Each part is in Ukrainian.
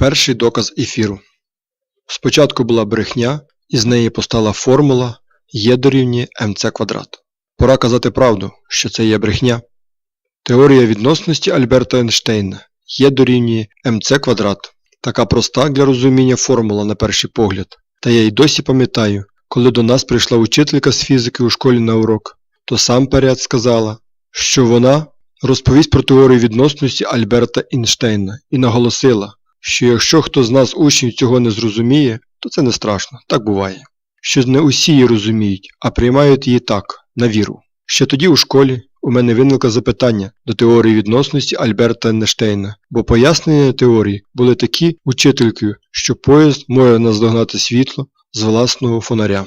Перший доказ ефіру. Спочатку була брехня, і з неї постала формула Є дорівнює МЦ квадрат. Пора казати правду, що це є брехня. Теорія відносності Альберта Ейнштейна Є дорівнює МЦ квадрат. Така проста для розуміння формула на перший погляд. Та я й досі пам'ятаю, коли до нас прийшла учителька з фізики у школі на урок, то сам перед сказала, що вона розповість про теорію відносності Альберта Ейнштейна і наголосила, що якщо хто з нас учнів цього не зрозуміє, то це не страшно, так буває. Що не усі її розуміють, а приймають її так, на віру. Ще тоді у школі у мене виникло запитання до теорії відносності Альберта Ейнштейна, бо пояснення теорії були такі учителькою, що поїзд може наздогнати світло з власного фонаря.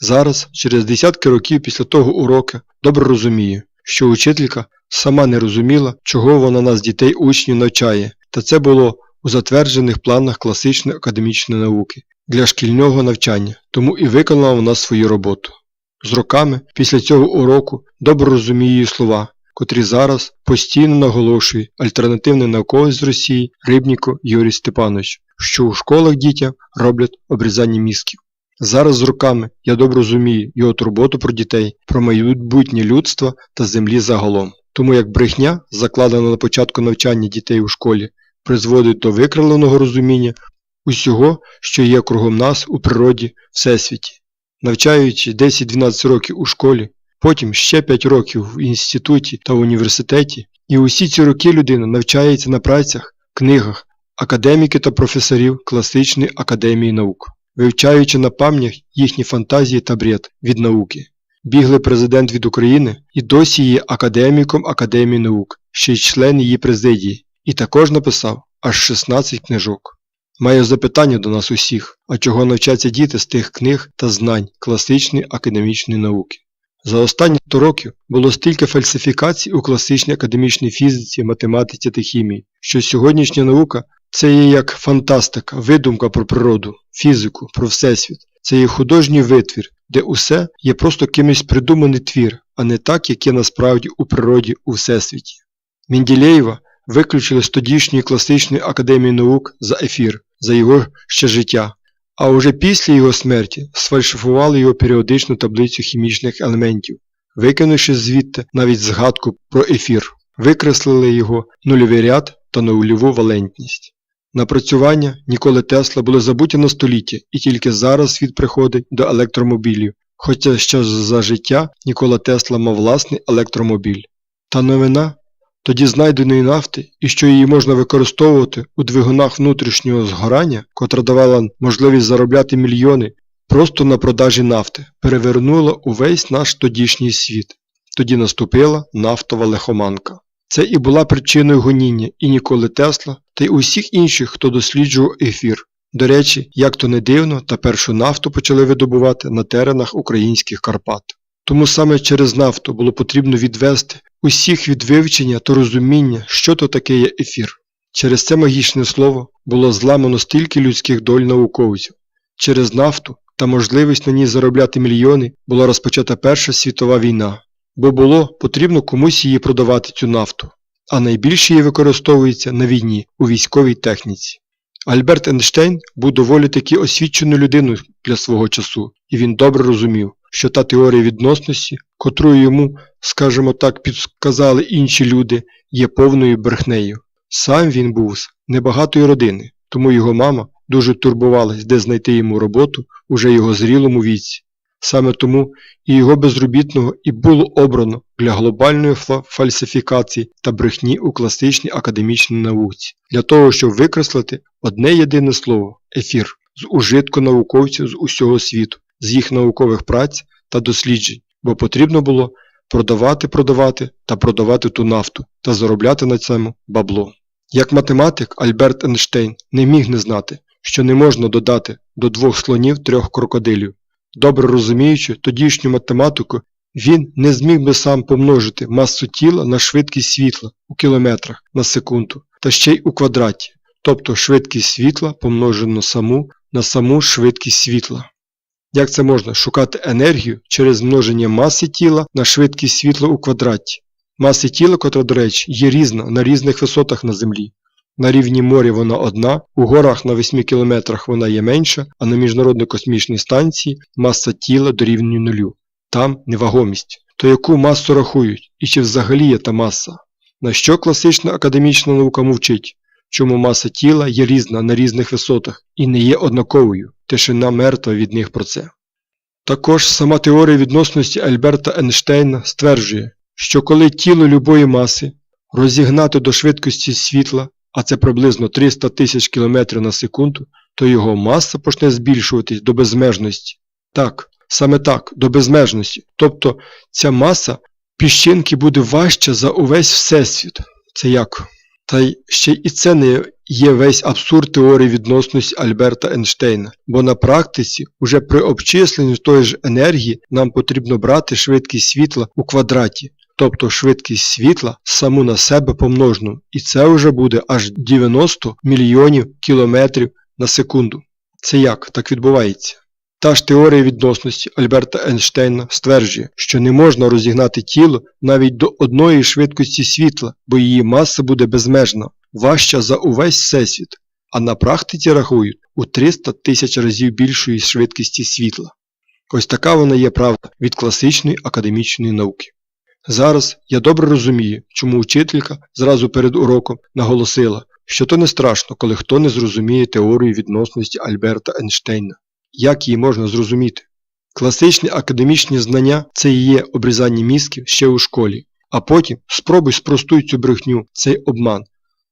Зараз, через десятки років після того уроку, добре розумію, що учителька сама не розуміла, чого вона нас дітей учнів навчає, та це було у затверджених планах класичної академічної науки для шкільного навчання, тому і виконала вона свою роботу. З роками, після цього уроку, добре розумію її слова, котрі зараз постійно наголошує альтернативний науковець з Росії Рибніко Юрій Степанович, що у школах дітям роблять обрізання мізків. Зараз з роками я добре розумію його турботу про дітей, про майбутнє людства та землі загалом. Тому як брехня, закладена на початку навчання дітей у школі, призводить до викривленого розуміння усього, що є кругом нас у природі, всесвіті. Навчаючи 10-12 років у школі, потім ще 5 років в інституті та в університеті, і усі ці роки людина навчається на працях, книгах, академіків та професорів класичної академії наук, вивчаючи на пам'ять їхні фантазії та бред від науки. Біглий президент від України і досі є академіком Академії наук, ще й член її президії, і також написав аж 16 книжок. Маю запитання до нас усіх, а чого навчаться діти з тих книг та знань класичної академічної науки. За останні 100 років було стільки фальсифікацій у класичній академічній фізиці, математиці та хімії, що сьогоднішня наука це є як фантастика, видумка про природу, фізику, про всесвіт, це є художній витвір, де усе є просто кимось придуманий твір, а не так, як є насправді у природі у всесвіті. Менділеєва виключили з тодішньої класичної академії наук за ефір, за його ще життя, а уже після його смерті сфальшифували його періодичну таблицю хімічних елементів, викинувши звідти навіть згадку про ефір, викреслили його нульовий ряд та нульову валентність. Напрацювання Ніколи Тесла були забуті на століття і тільки зараз світ приходить до електромобілів, хоча ще за життя Нікола Тесла мав власний електромобіль. Та новина тоді знайденої нафти і що її можна використовувати у двигунах внутрішнього згорання, котра давала можливість заробляти мільйони просто на продажі нафти, перевернула увесь наш тодішній світ. Тоді наступила нафтова лихоманка. Це і була причиною гоніння і Ніколи Тесла, та й усіх інших, хто досліджував ефір. До речі, як то не дивно, та першу нафту почали видобувати на теренах українських Карпат. Тому саме через нафту було потрібно відвести усіх від вивчення та розуміння, що то таке є ефір. Через це магічне слово було зламано стільки людських доль науковців. Через нафту та можливість на ній заробляти мільйони була розпочата Перша світова війна, бо було потрібно комусь її продавати цю нафту, а найбільше її використовується на війні у військовій техніці. Альберт Ейнштейн був доволі таки освіченою людиною для свого часу, і він добре розумів, що та теорія відносності, котру йому, скажімо так, підказали інші люди, є повною брехнею. Сам він був з небагатої родини, тому його мама дуже турбувалась, де знайти йому роботу уже його зрілому віці. Саме тому і його безробітного і було обрано для глобальної фальсифікації та брехні у класичній академічній науці, для того, щоб викреслити одне єдине слово ефір з ужитку науковців з усього світу, з їх наукових праць та досліджень, бо потрібно було продавати, продавати та продавати ту нафту та заробляти на цьому бабло. Як математик Альберт Ейнштейн не міг не знати, що не можна додати до двох слонів трьох крокодилів. Добре розуміючи тодішню математику, він не зміг би сам помножити масу тіла на швидкість світла у кілометрах на секунду та ще й у квадраті, тобто швидкість світла помножено саму на саму швидкість світла. Як це можна шукати енергію через множення маси тіла на швидкість світла у квадраті? Маси тіла, котра, до речі, є різна на різних висотах на Землі. На рівні моря вона одна, у горах на 8 кілометрах вона є менша, а на Міжнародній космічній станції маса тіла дорівнює нулю. Там невагомість. То яку масу рахують і чи взагалі є та маса? На що класична академічна наука мовчить? Чому маса тіла є різна на різних висотах і не є однаковою, тишина мертва від них про це. Також сама теорія відносності Альберта Ейнштейна стверджує, що коли тіло любої маси розігнати до швидкості світла, а це приблизно 300 тисяч км на секунду, то його маса почне збільшуватись до безмежності. Так, саме так, до безмежності. Тобто ця маса піщинки буде важча за увесь Всесвіт. Це як? Та ще і це не є весь абсурд теорії відносності Альберта Ейнштейна, бо на практиці, уже при обчисленні тої ж енергії, нам потрібно брати швидкість світла у квадраті, тобто швидкість світла саму на себе помножену, і це вже буде аж 90 мільйонів кілометрів на секунду. Це як так відбувається? Та ж теорія відносності Альберта Ейнштейна стверджує, що не можна розігнати тіло навіть до одної швидкості світла, бо її маса буде безмежна, важча за увесь всесвіт, а на практиці рахують у 300 тисяч разів більшої швидкості світла. Ось така вона є правда від класичної академічної науки. Зараз я добре розумію, чому учителька зразу перед уроком наголосила, що то не страшно, коли хто не зрозуміє теорію відносності Альберта Ейнштейна. Як її можна зрозуміти? Класичні академічні знання це і є обрізання мізків ще у школі, а потім спробуй спростуй цю брехню, цей обман.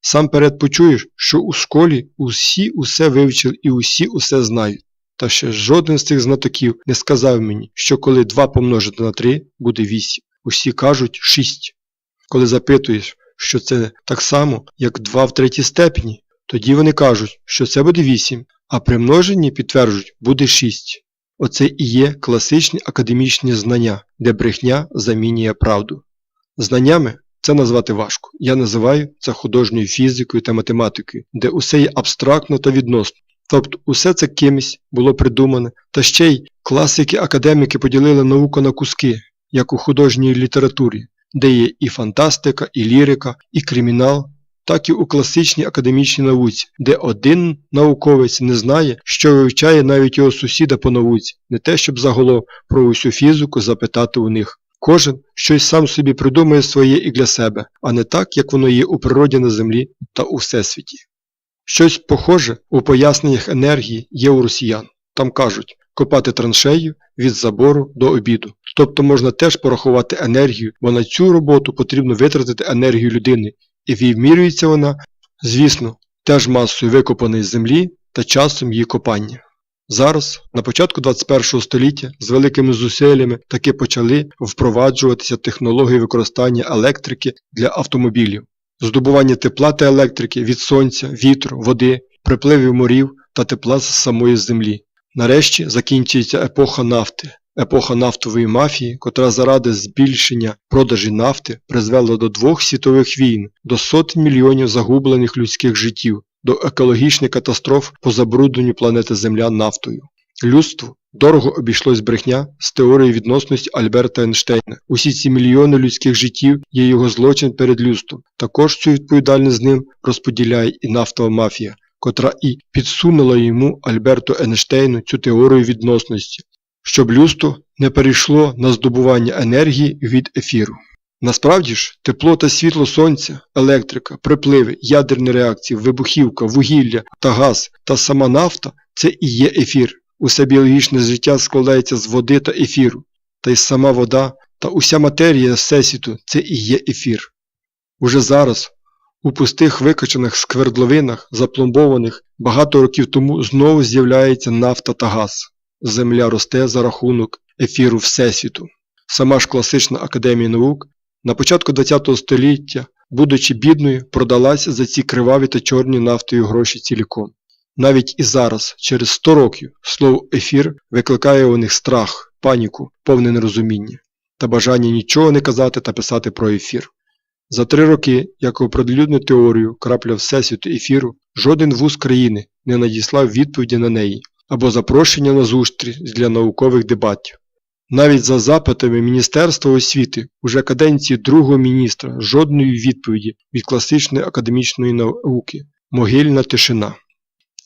Сам перед почуєш, що у школі усі усе вивчили і усі усе знають. Та ще жоден з цих знатоків не сказав мені, що коли 2 помножити на 3 буде 8. Усі кажуть 6. Коли запитуєш, що це так само, як 2 в третій степені, тоді вони кажуть, що це буде 8, а при множенні підтверджують буде 6. Оце і є класичні академічні знання, де брехня замінює правду. Знаннями це назвати важко. Я називаю це художньою фізикою та математикою, де усе є абстрактно та відносно. Тобто усе це кимось було придумане, та ще й класики-академіки поділили науку на куски, як у художній літературі, де є і фантастика, і лірика, і кримінал, так і у класичній академічній науці, де один науковець не знає, що вивчає навіть його сусіда по науці, не те, щоб заголов про усю фізику запитати у них. Кожен щось сам собі придумує своє і для себе, а не так, як воно є у природі на землі та у всесвіті. Щось похоже у поясненнях енергії є у росіян. Там кажуть копати траншею від забору до обіду. Тобто можна теж порахувати енергію, бо на цю роботу потрібно витратити енергію людини, і вимірюється вона, звісно, теж масою викопаної землі та часом її копання. Зараз, на початку 21 століття, з великими зусиллями таки почали впроваджуватися технології використання електрики для автомобілів, здобування тепла та електрики від сонця, вітру, води, припливів морів та тепла з самої землі. Нарешті закінчується епоха нафти, епоха нафтової мафії, котра заради збільшення продажі нафти призвела до двох світових війн, до сотень мільйонів загублених людських життів, до екологічних катастроф по забрудненню планети Земля нафтою. Людству дорого обійшлось брехня з теорії відносності Альберта Ейнштейна. Усі ці мільйони людських життів є його злочин перед людством. Також цю відповідальність з ним розподіляє і нафтова мафія, котра і підсунула йому Альберту Ейнштейну цю теорію відносності, щоб людство не перейшло на здобування енергії від ефіру. Насправді ж, тепло та світло сонця, електрика, припливи, ядерні реакції, вибухівка, вугілля та газ та сама нафта це і є ефір. Усе біологічне життя складається з води та ефіру, та й сама вода та уся матерія Всесвіту це і є ефір. Уже зараз, у пустих викачаних сквердловинах, запломбованих багато років тому знову з'являється нафта та газ. Земля росте за рахунок ефіру Всесвіту. Сама ж класична академія наук на початку ХХ століття, будучи бідною, продалася за ці криваві та чорні нафтою гроші ціліком. Навіть і зараз, через 100 років, слово ефір викликає у них страх, паніку, повне нерозуміння та бажання нічого не казати та писати про ефір. За три роки, як оприлюднену теорію крапля Всесвіту ефіру, жоден вуз країни не надіслав відповіді на неї або запрошення на зустріч для наукових дебатів. Навіть за запитами Міністерства освіти уже каденції другого міністра жодної відповіді від класичної академічної науки Могильна тишина.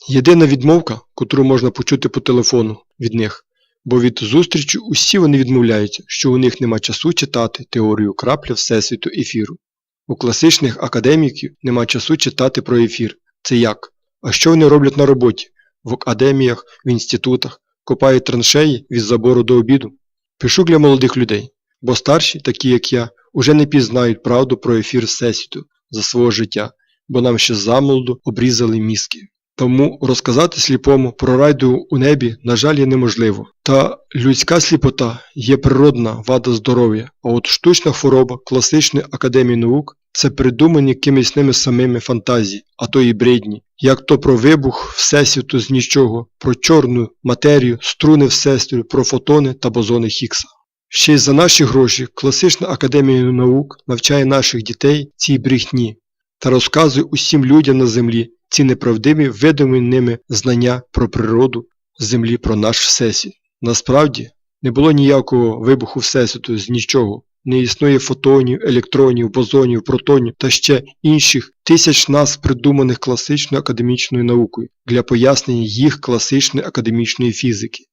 Єдина відмовка, котру можна почути по телефону від них, бо від зустрічі усі вони відмовляються, що у них нема часу читати теорію крапля Всесвіту ефіру. У класичних академіків нема часу читати про ефір. Це як? А що вони роблять на роботі? В академіях, в інститутах, копають траншеї від забору до обіду? Пишу для молодих людей, бо старші, такі як я, уже не пізнають правду про ефір Всесвіту за свого життя, бо нам ще замолоду обрізали мізки. Тому розказати сліпому про райду у небі, на жаль, є неможливо. Та людська сліпота є природна вада здоров'я, а от штучна хвороба класичної академії наук це придумані кимось ними самими фантазії, а то і бредні, як то про вибух Всесвіту з нічого, про чорну матерію, струни Всесвіту, про фотони та бозони Хіггса. Ще й за наші гроші класична академія наук навчає наших дітей цій брехні та розказує усім людям на землі ці неправдиві видимі ними знання про природу землі, про наш всесвіт. Насправді не було ніякого вибуху всесвіту з нічого. Не існує фотонів, електронів, бозонів, протонів та ще інших тисяч назв придуманих класичною академічною наукою для пояснення їх класичної академічної фізики.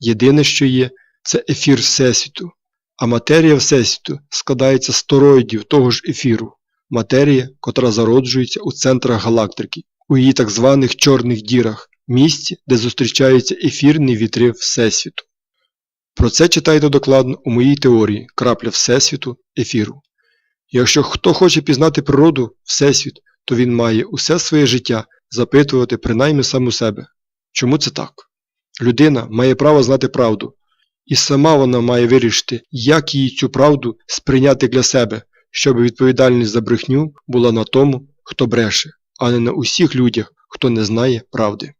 Єдине, що є, це ефір Всесвіту, а матерія Всесвіту складається з тороїдів того ж ефіру, матерія, котра зароджується у центрах галактики, у її так званих чорних дірах, місці, де зустрічаються ефірні вітри Всесвіту. Про це читайте докладно у моїй теорії крапля Всесвіту ефіру. Якщо хто хоче пізнати природу, Всесвіт, то він має усе своє життя запитувати принаймні саму себе. Чому це так? Людина має право знати правду, і сама вона має вирішити, як їй цю правду сприйняти для себе, щоб відповідальність за брехню була на тому, хто бреше, а не на усіх людях, хто не знає правди.